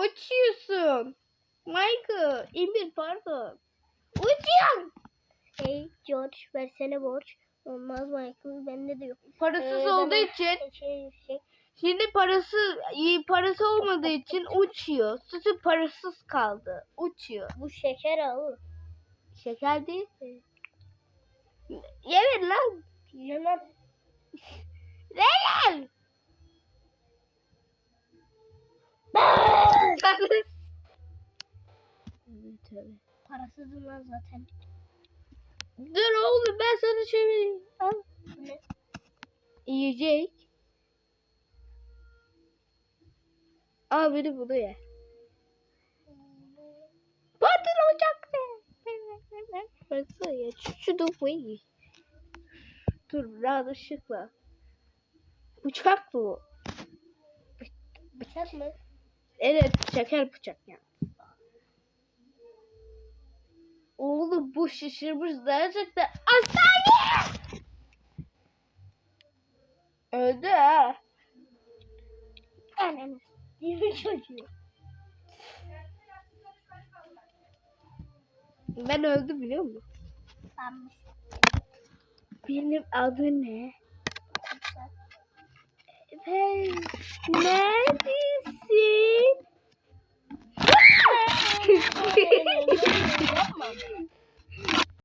Uçuyorsun. Michael. Emir pardon. Uçuyorsun. Hey George versene borç. Olmaz Michael bende de yok. Parasız Ee, olduğu için Şey, şey, şimdi parası iyi parası olmadığı için uçuyor. Sütü parasız kaldı. Uçuyor. bu şeker ağı. Şeker değil. Yemin lan. Yemem. Evet. Parasızım lan zaten. Dur oğlum ben sana çevireyim. Al. Ne? Yiyecek. Al biri bunu ye. Patlayacaktı. Baksana ya şu, şu Dur biraz ışıkla. Bıçak bu. Bıçak mı? Evet şeker bıçak ya. Oğlum bu şişirmiş gerçekten. Hastane! Öldü ha. Ananı. Değil çocuğu. Ben öldüm biliyor musun? Sanmış. Benim adı ne? Ben neredesin?